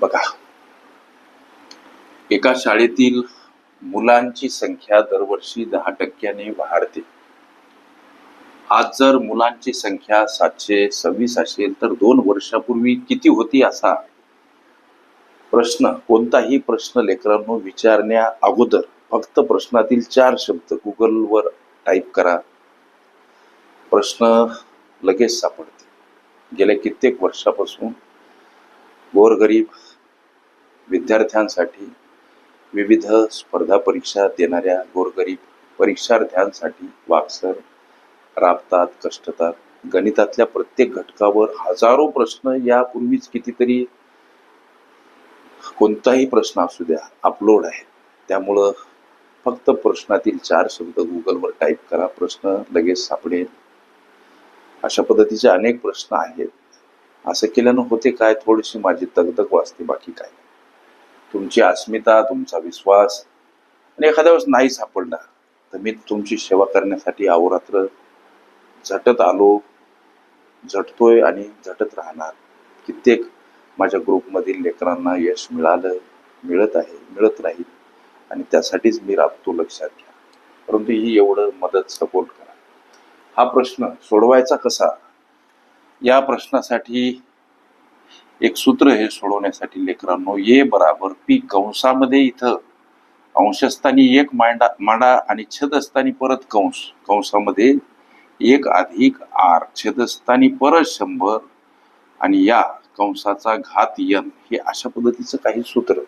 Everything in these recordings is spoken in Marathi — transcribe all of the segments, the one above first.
बघा. एका शाळेतील मुलांची संख्या दरवर्षी दहा टक्क्याने वाढते. आज जर मुलांची संख्या सातशे सव्वीस असेल तर दोन वर्षापूर्वी किती होती असा प्रश्न कोणताही प्रश्न लेकरांनो विचारण्या अगोदर फक्त प्रश्नातील चार शब्द गुगलवर टाईप करा. प्रश्न लगेच सापडते गेल्या कित्येक वर्षापासून गोरगरीब विद्यार्थ्यांसाठी विविध स्पर्धा परीक्षा देणाऱ्या गोरगरीब परीक्षार्थ्यांसाठी वाक्सर राबतात कष्टतात. गणितातल्या प्रत्येक घटकावर हजारो प्रश्न यापूर्वीच कितीतरी कोणताही प्रश्न असू द्या अपलोड आहे त्यामुळं फक्त प्रश्नातील चार शब्द गुगलवर टाईप करा प्रश्न लगेच सापडेल. अशा पद्धतीचे अनेक प्रश्न आहेत. असं केल्यानं होते काय? थोडीशी माझी तगदग वाचते बाकी काय? तुमची अस्मिता तुमचा विश्वास आणि एखाद्या वेळेस नाही सापडला तर मी तुमची सेवा करण्यासाठी अहोरात्र झटत आलो झटतोय आणि झटत राहणार. कित्येक माझ्या ग्रुपमधील लेकरांना यश मिळालं मिळत आहे मिळत राहील आणि त्यासाठीच मी राबतो लक्षात घ्या. परंतु ही एवढं मदत सपोर्ट करा. हा प्रश्न सोडवायचा कसा? या प्रश्नासाठी एक सूत्र हे सोडवण्यासाठी लेकरांनो ये बराबर पी कंसामध्ये इथं. अंशस्थानी एक मांडा मांडा आणि छदस्थानी परत कंस. कंसामध्ये एक अधिक आर छेदस्थानी परत शंभर आणि या कंसाचा घात यन. हे अशा पद्धतीचं काही सूत्र.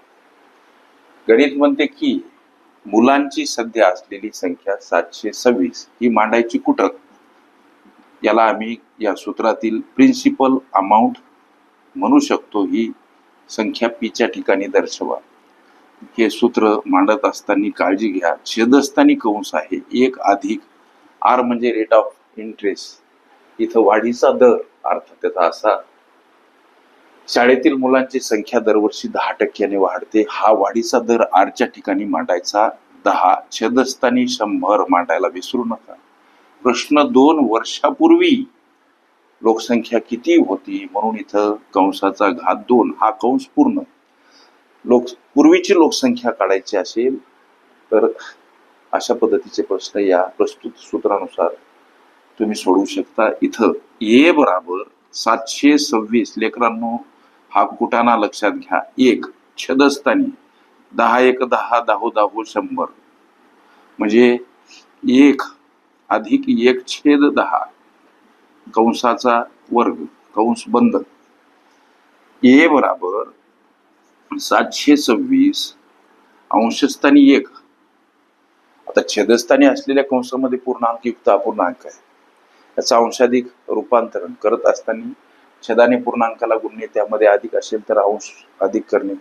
गणित म्हणते की मुलांची सध्या असलेली संख्या सातशे सव्वीस. ही मांडायची कुठं? याला आम्ही या सूत्रातील प्रिन्सिपल अमाऊंट म्हणू शकतो ही संख्या पीच्या ठिकाणी दर्शवा. हे सूत्र मांडत असताना काळजी घ्या. छेदस्थानी कंस आहे. एक अधिक आर म्हणजे रेट ऑफ इंटरेस्ट इथं वाढीचा दर अर्थ त्याचा असा. शाळेतील मुलांची संख्या दरवर्षी दहा टक्क्याने वाढते. हा वाढीचा दर आरच्या ठिकाणी मांडायचा दहा. छेदस्थानी शंभर मांडायला विसरू नका. प्रश्न दोन वर्षापूर्वी लोकसंख्या किती होती म्हणून इथं कंसाचा घात दोन हा कंस पूर्ण. लोक पूर्वीची लोकसंख्या काढायची असेल तर अशा पद्धतीचे प्रश्न या प्रस्तुत सूत्रानुसार तुम्ही सोडवू शकता. इथं ए बराबर सातशे सव्वीस लेकरांनो हा कुटाणा लक्षात घ्या. एक छदस्थानी. दहा एक दहा दाहो दाहो शंभर. म्हणजे एक अधिक एक छेद दहा. कंसाचा वर्ग कंस बंद. ए बराबर सातशे सव्वीस अंशस्थानी एक. आता छेदस्थानी असलेल्या कंसामध्ये पूर्णांक युक्त अपूर्णांक आहे. त्याचं अंशाधिक रूपांतरण करत असताना छेदाने पूर्णांकाला गुणणे त्यामध्ये अधिक असेल तर अंश अधिक करणे.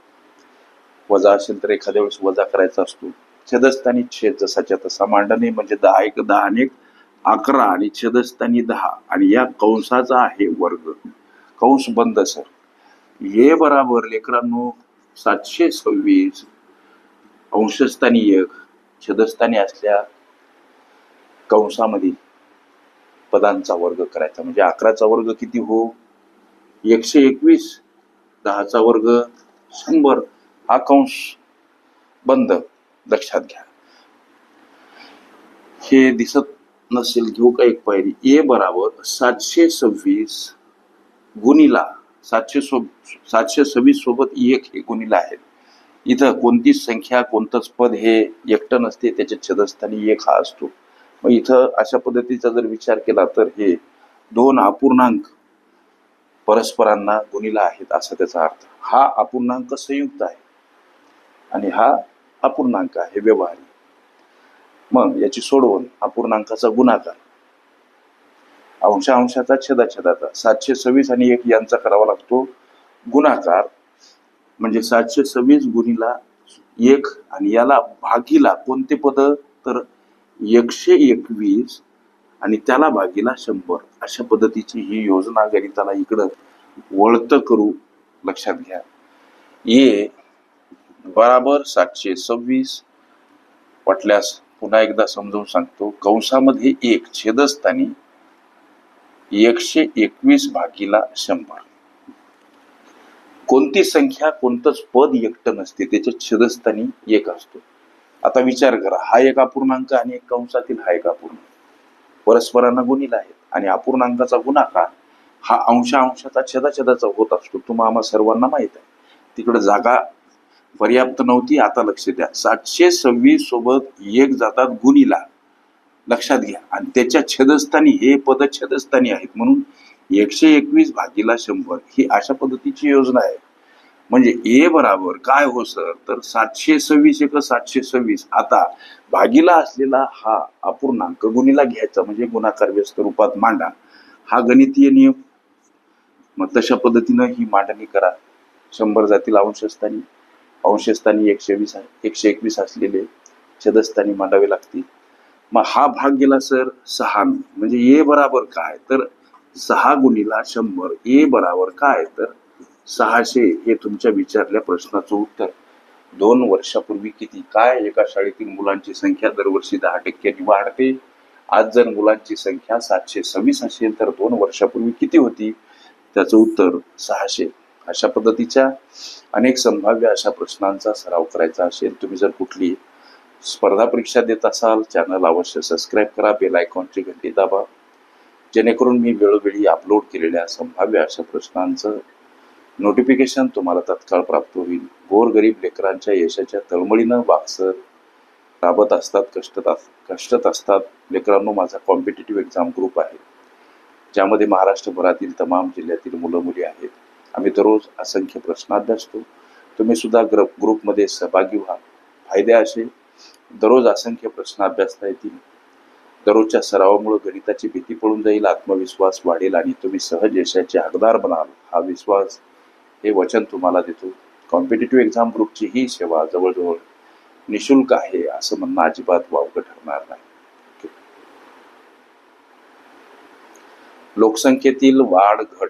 वजा असेल तर एखाद्या वेळेस वजा करायचा असतो. छेदस्थानी छेद जसाच्या तसा मांडणे म्हणजे दहा एक दहा अनेक अकरा आणि छेदस्थानी दहा. आणि या कंसाचा आहे वर्ग. कंस बंद सर. ये बराबर लेकरांनो सातशे सव्वीस अंशस्थानी एक छेदस्थानी असल्या कंसामध्ये पदांचा वर्ग करायचा. म्हणजे अकराचा वर्ग किती हो? एकशे एकवीस. दहाचा वर्ग शंभर. हा कंस बंद. लक्षात घ्या. हे दिसत नसेल घेऊ का एक पायरी? ए बराबर सातशे सव्वीस गुणिला सातशे सो सातशे सव्वीस सोबत एक हे गुणिला आहेत इथं कोणतीच संख्या कोणतंच पद हे एकटं नसते त्याच्या छेदस्थानी एक हा असतो. मग इथं अशा पद्धतीचा जर विचार केला तर हे दोन अपूर्णांक परस्परांना गुणिला आहेत असा त्याचा अर्थ. हा अपूर्णांक संयुक्त आहे. आणि हा अपूर्णांक आहे व्यवहारी. मग याची सोडवून अपूर्णांकाचा गुणाकार अंशा अंशाचा छेदा छेदाचा सातशे सव्वीस आणि एक यांचा करावा लागतो. गुणाकार म्हणजे सातशे सव्वीस गुणीला एक आणि याला भागीला कोणते पद? तर एकशे एकवीस आणि त्याला भागीला शंभर. अशा पद्धतीची ही योजना गणिताला इकडं वळत करू लक्षात घ्या. ये बराबर सातशे सव्वीस वाटल्यास पुन्हा एकदा समजावून सांगतो. कंसामध्ये एक छेदस्थानी एकशे एकवीस भागीला शंभर. कोणती संख्या कोणतंच पद एकटं नसते त्याच्या छेदस्थानी एक असतो. आता विचार करा हा एक अपूर्णांक आणि एक कंसातील हा एक अपूर्णांक. परस्परांना गुणिला आहेत आणि अपूर्णांकाचा गुणाकार हा अंशा अंशाचा छेदाछेदाचा होत असतो. तुम्हाला आम्हा सर्वांना माहीत आहे. तिकडे जागा पर्याप्त नव्हती. आता लक्ष द्या. सातशे सव्वीस सोबत एक जातात गुणीला. लक्षात घ्या. आणि त्याच्या छेदस्थानी हे पद छेदस्थानी आहेत. म्हणून एकशे एकवीस भागीला शंभर. ही अशा पद्धतीची योजना आहे. म्हणजे ए बराबर काय हो सर? तर सातशे सव्वीस एक सातशे सव्वीस. आता भागीला असलेला हा अपूर्णांक गुणीला घ्यायचा. म्हणजे गुणाकार व्यस्त रूपात मांडा. हा गणितीय नियम. मग तशा पद्धतीनं ही मांडणी करा. शंभर जातील अंशस्थानी. अंशस्थानी एकशे वीस एकशे एकवीस असलेले सदस्थानी मांडावे लागतील. मग हा भाग गेला सर सहा म्हणजे ए बराबर काय? तर सहा गुणीला शंभर ए बराबर काय? तर सहाशे हे तुमच्या विचारल्या प्रश्नाचं उत्तर. दोन वर्षापूर्वी किती? काय? एका शाळेतील मुलांची संख्या दरवर्षी दहा टक्क्यांनी वाढते. आज जर मुलांची संख्या सातशे सव्वीस असेल तर दोन वर्षापूर्वी किती होती? त्याचं उत्तर सहाशे. अशा पद्धतीच्या अनेक संभाव्य अशा प्रश्नांचा सराव करायचा असेल तुम्ही जर कुठली स्पर्धा परीक्षा देत असाल चॅनल अवश्य सबस्क्राईब करा बेल आयकॉनची घंटी दाबा. जेणेकरून मी वेळोवेळी अपलोड केलेल्या संभाव्य अशा प्रश्नांचं नोटिफिकेशन तुम्हाला तत्काळ प्राप्त होईल. गोरगरीब लेकरांच्या यशाच्या तळमळीनं वागसर राबत असतात कष्टत अस- कष्टत असतात. लेकरांनो माझा कॉम्पिटेटिव्ह एक्झाम ग्रुप आहे ज्यामध्ये महाराष्ट्रभरातील तमाम जिल्ह्यातील मुलं मुली आहेत. आम्ही दररोज असंख्य प्रश्न असतो तुम्ही सुद्धा ग्र ग्रुपमध्ये सहभागी व्हा. फायदे असे दररोज असंख्य प्रश्न अभ्यासता येतील. दररोजच्या सरावामुळे गणिताची भीती पळून जाईल आत्मविश्वास वाढेल आणि तुम्ही सहज यशाचे हकदार बनाल. हा विश्वास हे वचन तुम्हाला देतो. कॉम्पिटेटिव्ह एक्झाम ग्रुपची ही सेवा जवळजवळ निशुल्क आहे असं म्हणणं अजिबात वावगं ठरणार नाही. लोकसंख्येतील वाढ घट.